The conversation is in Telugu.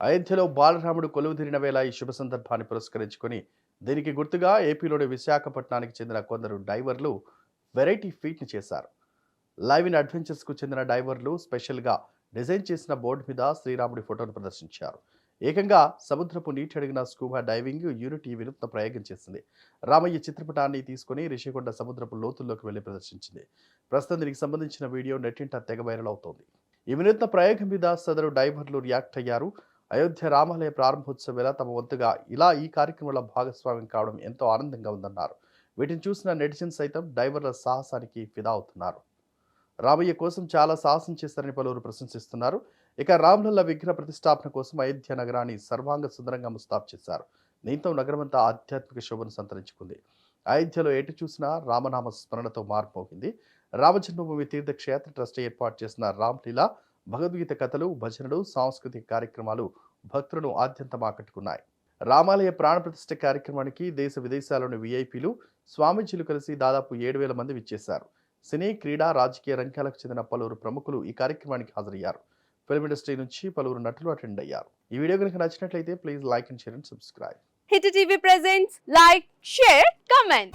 అయోధ్యలో బాలరాముడు కొలువుదీరిన వేళ ఈ శుభ సందర్భాన్ని పురస్కరించుకొని దీనికి గుర్తుగా ఏపీలోని విశాఖపట్నానికి చెందిన కొందరు డైవర్లు వెరైటీ ఫీట్ని చేశారు. లైవ్ ఇన్ అడ్వెంచర్స్కు చెందిన డైవర్లు స్పెషల్గా డిజైన్ చేసిన బోర్డు మీద శ్రీరాముడి ఫోటోను ప్రదర్శించారు. ఏకంగా సముద్రపు నీటి అడిగిన స్కూబా డైవింగ్ యూనిటీ వినూత్న ప్రయోగం చేసింది. రామయ్య చిత్రపటాన్ని తీసుకుని రిషికొండ సముద్రపు లోతుల్లోకి వెళ్ళి ప్రదర్శించింది. ప్రస్తుతం దీనికి సంబంధించిన వీడియో నెట్టింట తెగ వైరల్ అవుతోంది. ఈ వినూత్న ప్రయోగం మీద సదరు డైవర్లు రియాక్ట్ అయ్యారు. అయోధ్య రామాలయ ప్రారంభోత్సవ వేళ తమ వంతుగా ఇలా ఈ కార్యక్రమంలో భాగస్వామ్యం కావడం ఎంతో ఆనందంగా ఉందన్నారు. వీటిని చూసిన నెటిజన్ సైతం డైవర్ల సాహసానికి ఫిదా అవుతున్నారు. రామయ్య కోసం చాలా సాహసం చేస్తారని పలువురు ప్రశంసిస్తున్నారు. ఇక రామ్లల్ల విగ్రహ ప్రతిష్టాపన కోసం అయోధ్య నగరాన్ని సర్వాంగ సుందరంగా ముస్తాబు చేశారు. దీంతో నగరమంతా ఆధ్యాత్మిక శోభను సంతరించుకుంది. అయోధ్యలో ఎటు చూసినా రామనామ స్మరణతో మారిపోయింది రామజన్మభూమి తీర్థక్షేత్ర ట్రస్ట్ ఏర్పాటు చేసిన రామ్లీలా భగవద్గీత కథలు భజనలు సాంస్కృతిక కార్యక్రమాలు భక్తులను ఆద్యంతం ఆకట్టుకున్నాయి. రామాలయ ప్రాణప్రతిష్ఠ కార్యక్రమానికి దేశ విదేశాల్లోని విఐపీలు స్వామీజీలు కలిసి దాదాపు ఏడు వేల మంది విచ్చేశారు. సినీ క్రీడా రాజకీయ రంగాలకు చెందిన పలువురు ప్రముఖులు ఈ కార్యక్రమానికి హాజరయ్యారు. ఫిల్మ్ ఇండస్ట్రీ నుంచి పలువురు నటులు అటెండ్ అయ్యారు. ఈ వీడియో కనుక నచ్చినట్లయితే please like and share and subscribe. Hit TV presents like share comment.